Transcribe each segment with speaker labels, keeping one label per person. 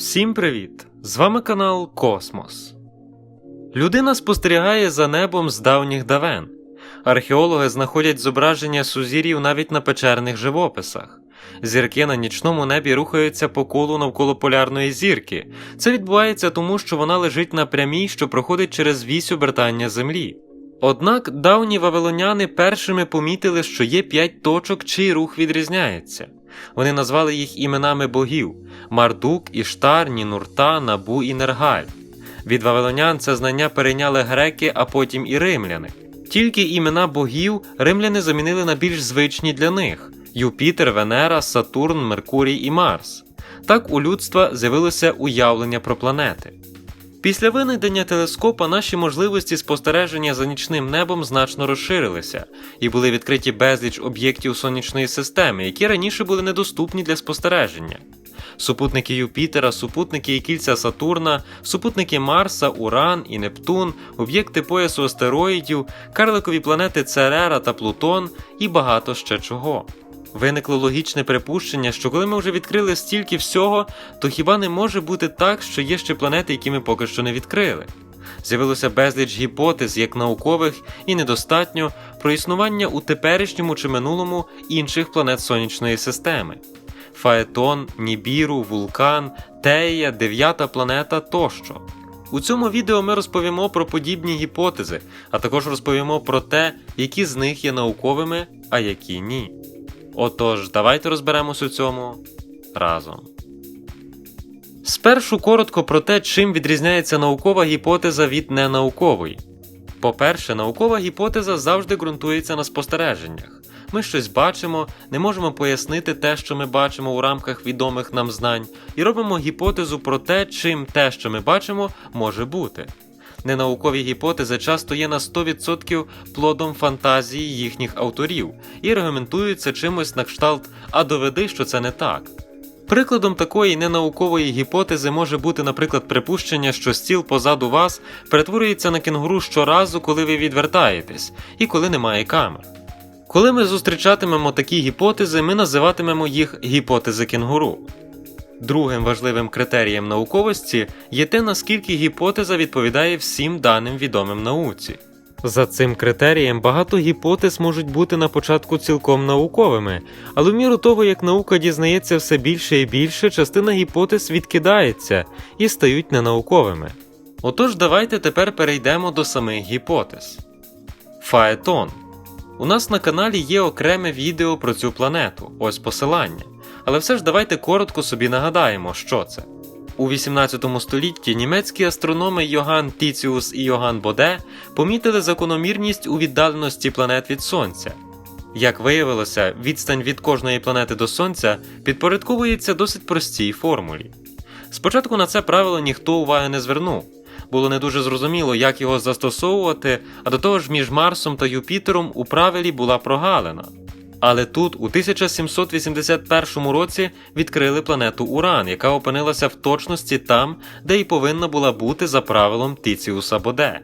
Speaker 1: Всім привіт! З вами канал Космос. Людина спостерігає за небом з давніх давен. Археологи знаходять зображення сузір'їв навіть на печерних живописах. Зірки на нічному небі рухаються по колу навколо полярної зірки. Це відбувається тому, що вона лежить на прямій, що проходить через вісь обертання Землі. Однак давні вавилоняни першими помітили, що є п'ять точок, чий рух відрізняється. Вони назвали їх іменами богів Мардук, Іштар, Нінурта, Набу і Нергаль. Від вавилонян це знання перейняли греки, а потім і римляни. Тільки імена богів римляни замінили на більш звичні для них Юпітер, Венера, Сатурн, Меркурій і Марс. Так у людства з'явилося уявлення про планети. Після винайдення телескопа наші можливості спостереження за нічним небом значно розширилися, і були відкриті безліч об'єктів сонячної системи, які раніше були недоступні для спостереження. Супутники Юпітера, супутники і кільця Сатурна, супутники Марса, Уран і Нептун, об'єкти поясу астероїдів, карликові планети Церера та Плутон і багато ще чого. Виникло логічне припущення, що коли ми вже відкрили стільки всього, то хіба не може бути так, що є ще планети, які ми поки що не відкрили? З'явилося безліч гіпотез, як наукових, і недостатньо про існування у теперішньому чи минулому інших планет сонячної системи. Фаетон, Нібіру, Вулкан, Тея, дев'ята планета тощо. У цьому відео ми розповімо про подібні гіпотези, а також розповімо про те, які з них є науковими, а які ні. Отож, давайте розберемось у цьому разом. Спершу коротко про те, чим відрізняється наукова гіпотеза від ненаукової. По-перше, наукова гіпотеза завжди ґрунтується на спостереженнях. Ми щось бачимо, не можемо пояснити те, що ми бачимо у рамках відомих нам знань, і робимо гіпотезу про те, чим те, що ми бачимо, може бути. Ненаукові гіпотези часто є на 100% плодом фантазії їхніх авторів і аргументуються чимось на кшталт А доведи, що це не так. Прикладом такої ненаукової гіпотези може бути, наприклад, припущення, що стіл позаду вас перетворюється на кенгуру щоразу, коли ви відвертаєтесь, і коли немає камер. Коли ми зустрічатимемо такі гіпотези, ми називатимемо їх гіпотези кенгуру. Другим важливим критерієм науковості є те, наскільки гіпотеза відповідає всім даним відомим науці. За цим критерієм багато гіпотез можуть бути на початку цілком науковими, але в міру того, як наука дізнається все більше і більше, частина гіпотез відкидається і стають ненауковими. Отож, давайте тепер перейдемо до самих гіпотез. Фаетон. У нас на каналі є окреме відео про цю планету, ось посилання. Але все ж давайте коротко собі нагадаємо, що це. У 18 столітті німецькі астрономи Йоган Тіціус і Йоган Боде помітили закономірність у віддаленості планет від Сонця. Як виявилося, відстань від кожної планети до Сонця підпорядковується досить простій формулі. Спочатку на це правило ніхто уваги не звернув. Було не дуже зрозуміло, як його застосовувати, а до того ж між Марсом та Юпітером у правилі була прогалина. Але тут, у 1781 році, відкрили планету Уран, яка опинилася в точності там, де й повинна була бути за правилом Тіціуса Боде.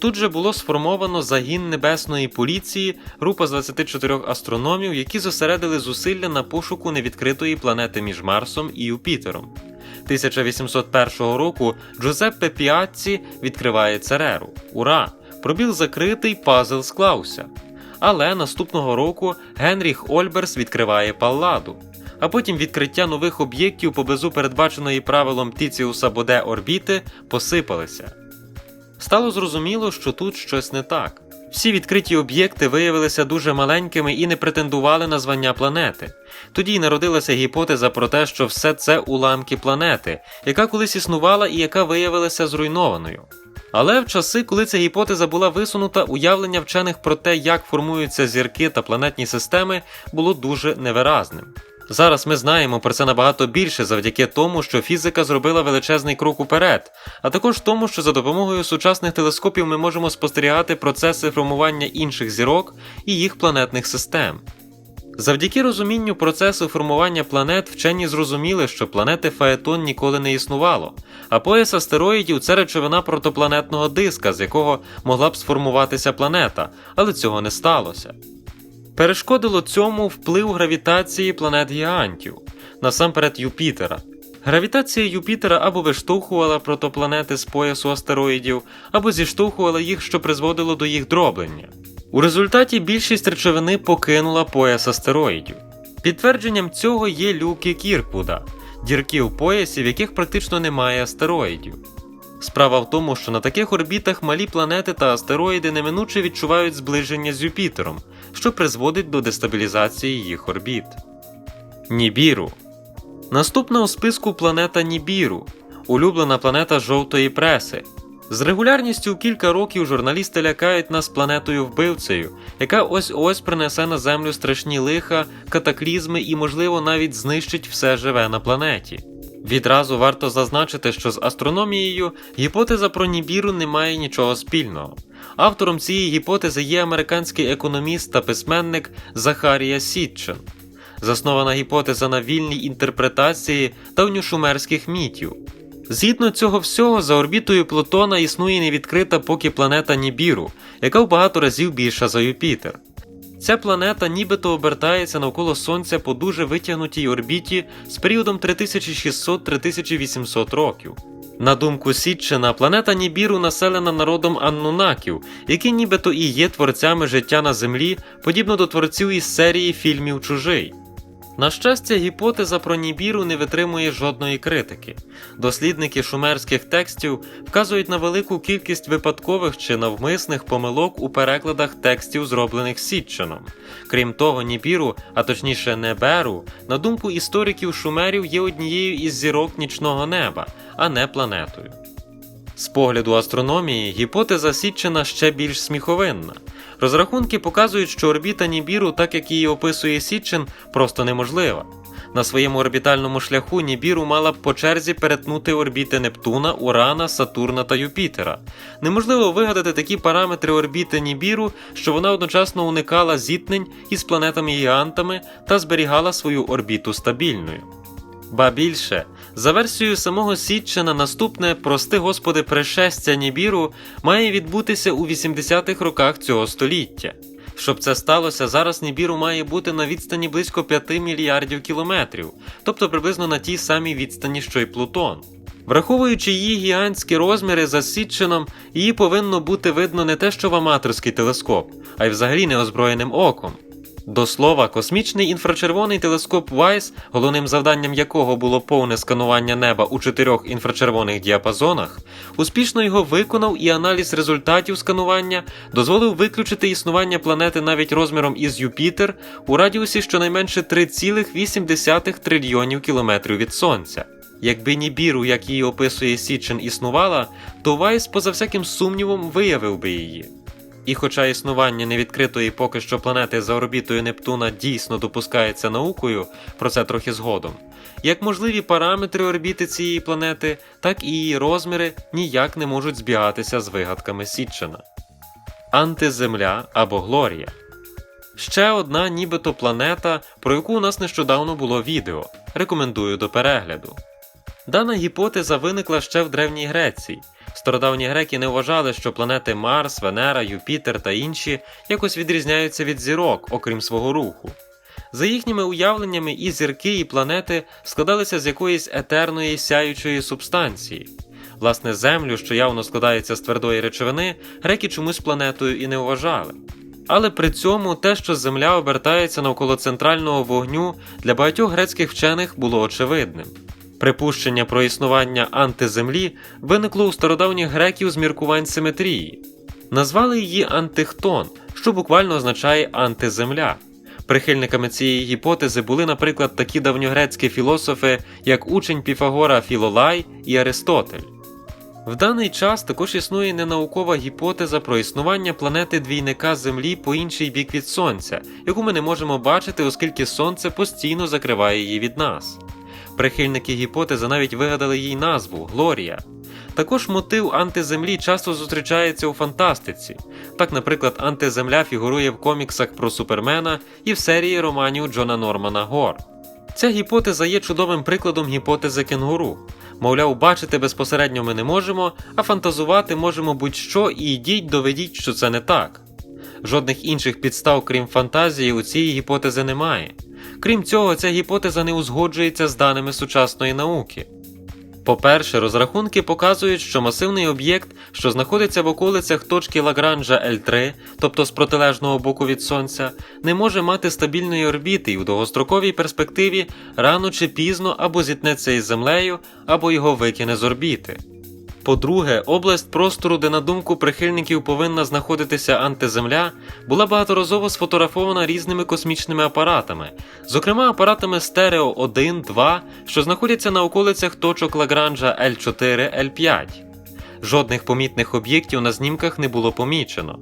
Speaker 1: Тут же було сформовано загін небесної поліції, група з 24 астрономів, які зосередили зусилля на пошуку невідкритої планети між Марсом і Юпітером. 1801 року Джузеппе Піацці відкриває Цереру. Ура! Пробіл закритий, пазл склався. Але наступного року Генріх Ольберс відкриває Палладу, а потім відкриття нових об'єктів поблизу передбаченої правилом Тіціуса Боде орбіти посипалися. Стало зрозуміло, що тут щось не так. Всі відкриті об'єкти виявилися дуже маленькими і не претендували на звання планети. Тоді й народилася гіпотеза про те, що все це уламки планети, яка колись існувала і яка виявилася зруйнованою. Але в часи, коли ця гіпотеза була висунута, уявлення вчених про те, як формуються зірки та планетні системи, було дуже невиразним. Зараз ми знаємо про це набагато більше завдяки тому, що фізика зробила величезний крок уперед, а також тому, що за допомогою сучасних телескопів ми можемо спостерігати процеси формування інших зірок і їх планетних систем. Завдяки розумінню процесу формування планет вчені зрозуміли, що планети Фаетон ніколи не існувало, а пояс астероїдів це речовина протопланетного диска, з якого могла б сформуватися планета, але цього не сталося. Перешкодило цьому вплив гравітації планет гігантів, насамперед Юпітера. Гравітація Юпітера або виштовхувала протопланети з поясу астероїдів, або зіштовхувала їх, що призводило до їх дроблення. У результаті більшість речовини покинула пояс астероїдів. Підтвердженням цього є люки Кірквуда, дірки у поясі, в яких практично немає астероїдів. Справа в тому, що на таких орбітах малі планети та астероїди неминуче відчувають зближення з Юпітером, що призводить до дестабілізації їх орбіт. Нібіру Наступна у списку планета Нібіру, улюблена планета жовтої преси. З регулярністю кілька років журналісти лякають нас планетою вбивцею, яка ось ось принесе на Землю страшні лиха, катаклізми і, можливо, навіть знищить все живе на планеті. Відразу варто зазначити, що з астрономією гіпотеза про Нібіру не має нічого спільного. Автором цієї гіпотези є американський економіст та письменник Захарія Сітчен. Заснована гіпотеза на вільній інтерпретації давньошумерських мітів. Згідно цього всього, за орбітою Плутона існує невідкрита поки планета Нібіру, яка в багато разів більша за Юпітер. Ця планета нібито обертається навколо Сонця по дуже витягнутій орбіті з періодом 3600-3800 років. На думку Сітчена, планета Нібіру населена народом Аннунаків, які нібито і є творцями життя на Землі, подібно до творців із серії фільмів Чужий. На щастя, гіпотеза про Нібіру не витримує жодної критики. Дослідники шумерських текстів вказують на велику кількість випадкових чи навмисних помилок у перекладах текстів, зроблених Сітченом. Крім того, Нібіру, а точніше Неберу, на думку істориків шумерів, є однією із зірок нічного неба, а не планетою. З погляду астрономії, гіпотеза Сітчена ще більш сміховинна. Розрахунки показують, що орбіта Нібіру, так як її описує Сітчен, просто неможлива. На своєму орбітальному шляху Нібіру мала б по черзі перетнути орбіти Нептуна, Урана, Сатурна та Юпітера. Неможливо вигадати такі параметри орбіти Нібіру, що вона одночасно уникала зіткнень із планетами-гігантами та зберігала свою орбіту стабільною. Ба більше, за версією самого Сітчена, наступне, прости господи, пришестя Нібіру має відбутися у 80-х роках цього століття. Щоб це сталося, зараз Нібіру має бути на відстані близько 5 мільярдів кілометрів, тобто приблизно на тій самій відстані, що й Плутон. Враховуючи її гігантські розміри за Сітченом, її повинно бути видно не те, що в аматорський телескоп, а й взагалі неозброєним оком. До слова, космічний інфрачервоний телескоп Вайс, головним завданням якого було повне сканування неба у чотирьох інфрачервоних діапазонах, успішно його виконав і аналіз результатів сканування дозволив виключити існування планети навіть розміром із Юпітер у радіусі щонайменше 3,8 трильйонів кілометрів від Сонця. Якби Нібіру, як її описує Січен, існувала, то Вайс, поза всяким сумнівом, виявив би її. І хоча існування невідкритої поки що планети за орбітою Нептуна дійсно допускається наукою, про це трохи згодом, як можливі параметри орбіти цієї планети, так і її розміри ніяк не можуть збігатися з вигадками Сітчена. Антиземля або Глорія ще одна нібито планета, про яку у нас нещодавно було відео. Рекомендую до перегляду. Дана гіпотеза виникла ще в Древній Греції. Стародавні греки не вважали, що планети Марс, Венера, Юпітер та інші якось відрізняються від зірок, окрім свого руху. За їхніми уявленнями, і зірки, і планети складалися з якоїсь етерної сяючої субстанції. Власне, Землю, що явно складається з твердої речовини, греки чомусь планетою і не вважали. Але при цьому те, що Земля обертається навколо центрального вогню, для багатьох грецьких вчених було очевидним. Припущення про існування антиземлі виникло у стародавніх греків з міркувань симетрії. Назвали її антихтон, що буквально означає антиземля. Прихильниками цієї гіпотези були, наприклад, такі давньогрецькі філософи, як учень Піфагора Філолай і Аристотель. В даний час також існує ненаукова гіпотеза про існування планети двійника Землі по інший бік від Сонця, яку ми не можемо бачити, оскільки Сонце постійно закриває її від нас. Прихильники гіпотези навіть вигадали їй назву Глорія. Також мотив антиземлі часто зустрічається у фантастиці. Так, наприклад, антиземля фігурує в коміксах про Супермена і в серії романів Джона Нормана Гор. Ця гіпотеза є чудовим прикладом гіпотези кенгуру. Мовляв, бачити безпосередньо ми не можемо, а фантазувати можемо будь-що і йдіть, доведіть, що це не так. Жодних інших підстав, крім фантазії, у цієї гіпотези немає. Крім цього, ця гіпотеза не узгоджується з даними сучасної науки. По-перше, розрахунки показують, що масивний об'єкт, що знаходиться в околицях точки Лагранжа L3, тобто з протилежного боку від Сонця, не може мати стабільної орбіти і в довгостроковій перспективі рано чи пізно або зіткнеться із Землею, або його викине з орбіти. По-друге, область простору, де на думку прихильників повинна знаходитися антиземля, була багаторазово сфотографована різними космічними апаратами, зокрема апаратами Стерео 1, 2, що знаходяться на околицях точок Лагранжа L4, L5. Жодних помітних об'єктів на знімках не було помічено.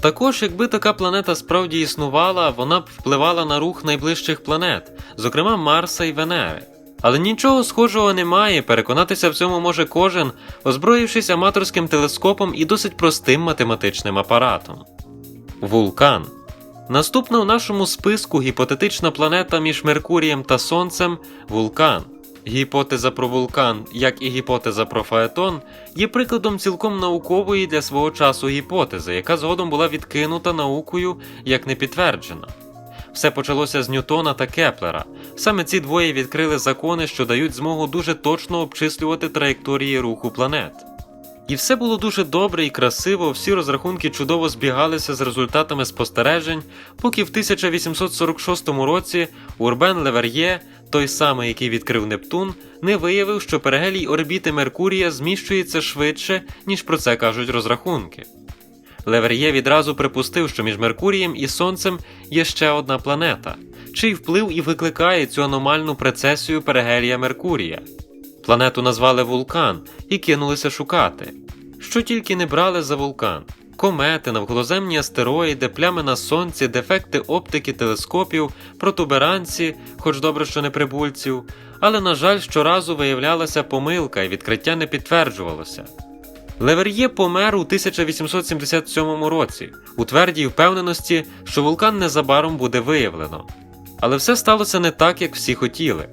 Speaker 1: Також, якби така планета справді існувала, вона б впливала на рух найближчих планет, зокрема Марса і Венери. Але нічого схожого немає, переконатися в цьому може кожен, озброївшись аматорським телескопом і досить простим математичним апаратом. Вулкан. Наступна в нашому списку гіпотетична планета між Меркурієм та Сонцем вулкан. Гіпотеза про вулкан, як і гіпотеза про Фаетон, є прикладом цілком наукової для свого часу гіпотези, яка згодом була відкинута наукою як не підтверджена. Все почалося з Ньютона та Кеплера. Саме ці двоє відкрили закони, що дають змогу дуже точно обчислювати траєкторії руху планет. І все було дуже добре і красиво, всі розрахунки чудово збігалися з результатами спостережень, поки в 1846 році Урбен Левер'є, той самий, який відкрив Нептун, не виявив, що перигелій орбіти Меркурія зміщується швидше, ніж про це кажуть розрахунки. Левер'є відразу припустив, що між Меркурієм і Сонцем є ще одна планета, чий вплив і викликає цю аномальну прецесію перигелія Меркурія. Планету назвали Вулкан і кинулися шукати. Що тільки не брали за вулкан: комети, навколоземні астероїди, плями на сонці, дефекти оптики телескопів, протуберанці, хоч добре, що не прибульців, але, на жаль, щоразу виявлялася помилка і відкриття не підтверджувалося. Левер'є помер у 1877 році у твердій впевненості, що вулкан незабаром буде виявлено. Але все сталося не так, як всі хотіли.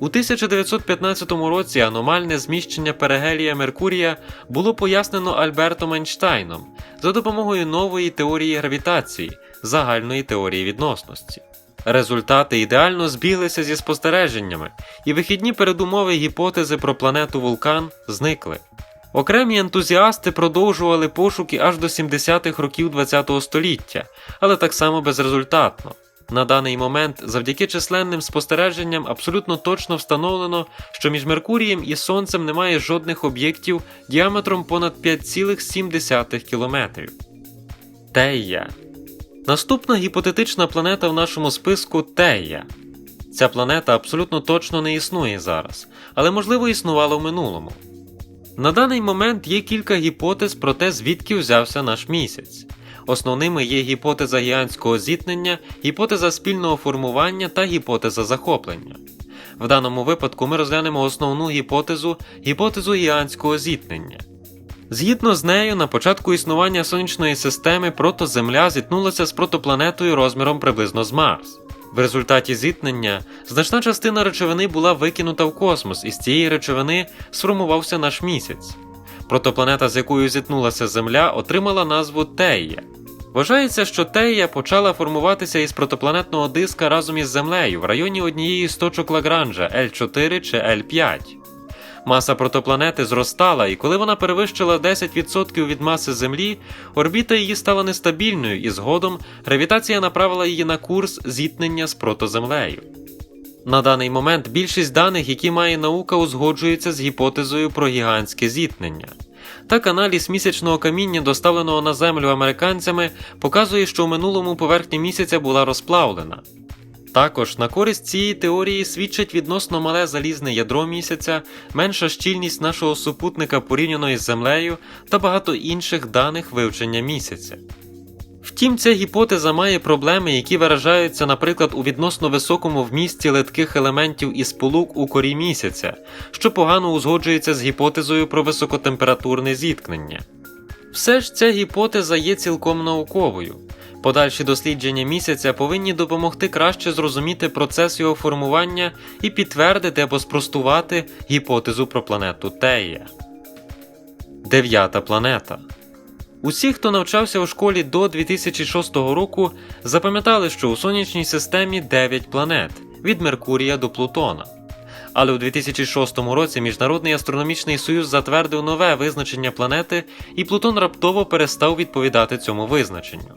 Speaker 1: У 1915 році аномальне зміщення перигелія Меркурія було пояснено Альбертом Ейнштейном за допомогою нової теорії гравітації, загальної теорії відносності. Результати ідеально збіглися зі спостереженнями, і вихідні передумови гіпотези про планету вулкан зникли. Окремі ентузіасти продовжували пошуки аж до 70-х років ХХ століття, але так само безрезультатно. На даний момент, завдяки численним спостереженням, абсолютно точно встановлено, що між Меркурієм і Сонцем немає жодних об'єктів діаметром понад 5,7 км. Тея. Наступна гіпотетична планета в нашому списку Тея. Ця планета абсолютно точно не існує зараз, але можливо існувала в минулому. На даний момент є кілька гіпотез про те, звідки взявся наш місяць. Основними є гіпотеза гігантського зіткнення, гіпотеза спільного формування та гіпотеза захоплення. В даному випадку ми розглянемо основну гіпотезу гіпотезу гігантського зіткнення. Згідно з нею, на початку існування сонячної системи протоземля зіткнулася з протопланетою розміром приблизно з Марс. В результаті зіткнення значна частина речовини була викинута в космос, і з цієї речовини сформувався наш місяць. Протопланета, з якою зіткнулася Земля, отримала назву Тея. Вважається, що Тея почала формуватися із протопланетного диска разом із Землею в районі однієї з точок Лагранжа L4 чи L5. Маса протопланети зростала, і коли вона перевищила 10% від маси Землі, орбіта її стала нестабільною, і згодом гравітація направила її на курс зіткнення з протоземлею. На даний момент більшість даних, які має наука, узгоджуються з гіпотезою про гігантське зіткнення. Так, аналіз місячного каміння, доставленого на Землю американцями, показує, що в минулому поверхня місяця була розплавлена. Також на користь цієї теорії свідчить відносно мале залізне ядро місяця, менша щільність нашого супутника порівняно із Землею та багато інших даних вивчення місяця. Втім, ця гіпотеза має проблеми, які виражаються, наприклад, у відносно високому вмісті литких елементів і сполук у корі місяця, що погано узгоджується з гіпотезою про високотемпературне зіткнення. Все ж ця гіпотеза є цілком науковою. Подальші дослідження місяця повинні допомогти краще зрозуміти процес його формування і підтвердити або спростувати гіпотезу про планету Тея. Дев'ята планета. Усі, хто навчався у школі до 2006 року, запам'ятали, що у сонячній системі 9 планет від Меркурія до Плутона. Але у 2006 році Міжнародний астрономічний союз затвердив нове визначення планети, і Плутон раптово перестав відповідати цьому визначенню.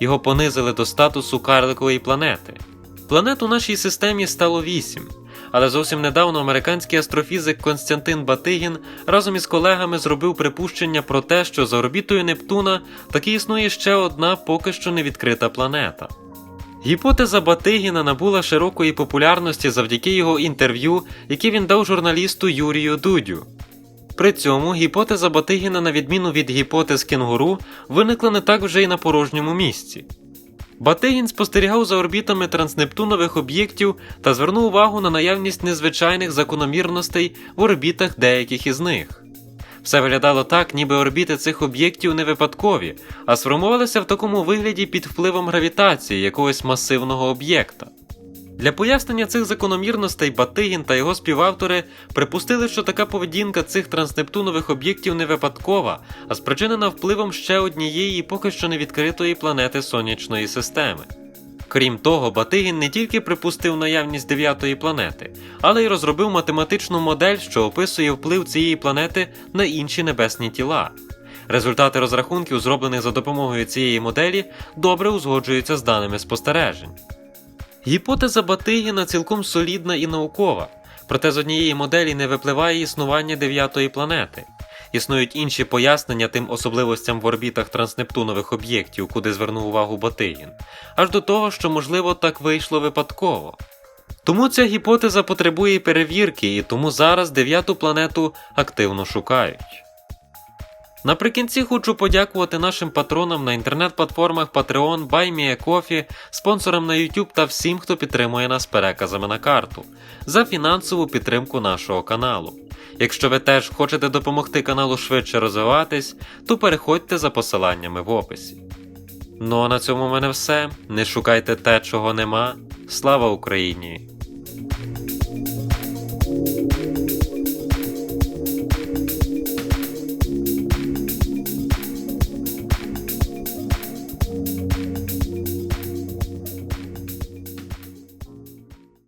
Speaker 1: Його понизили до статусу карликової планети. Планет у нашій системі стало вісім, але зовсім недавно американський астрофізик Константин Батигін разом із колегами зробив припущення про те, що за орбітою Нептуна таки існує ще одна поки що не відкрита планета. Гіпотеза Батигіна набула широкої популярності завдяки його інтерв'ю, яке він дав журналісту Юрію Дудю. При цьому гіпотеза Батигіна, на відміну від гіпотез кінгуру, виникла не так вже й на порожньому місці. Батигін спостерігав за орбітами транснептунових об'єктів та звернув увагу на наявність незвичайних закономірностей в орбітах деяких із них. Все виглядало так, ніби орбіти цих об'єктів не випадкові, а сформувалися в такому вигляді під впливом гравітації якогось масивного об'єкта. Для пояснення цих закономірностей Батигін та його співавтори припустили, що така поведінка цих транснептунових об'єктів не випадкова, а спричинена впливом ще однієї поки що не відкритої планети сонячної системи. Крім того, Батигін не тільки припустив наявність дев'ятої планети, але й розробив математичну модель, що описує вплив цієї планети на інші небесні тіла. Результати розрахунків, зроблених за допомогою цієї моделі, добре узгоджуються з даними спостережень. Гіпотеза Батигіна цілком солідна і наукова, проте з однієї моделі не випливає існування дев'ятої планети. Існують інші пояснення тим особливостям в орбітах транснептунових об'єктів, куди звернув увагу Батигін, аж до того, що можливо так вийшло випадково. Тому ця гіпотеза потребує перевірки, і тому зараз дев'яту планету активно шукають. Наприкінці хочу подякувати нашим патронам на інтернет-платформах Patreon, BuyMeACoffee, спонсорам на YouTube та всім, хто підтримує нас переказами на карту, за фінансову підтримку нашого каналу. Якщо ви теж хочете допомогти каналу швидше розвиватись, то переходьте за посиланнями в описі. Ну а на цьому в мене все. Не шукайте те, чого нема. Слава Україні!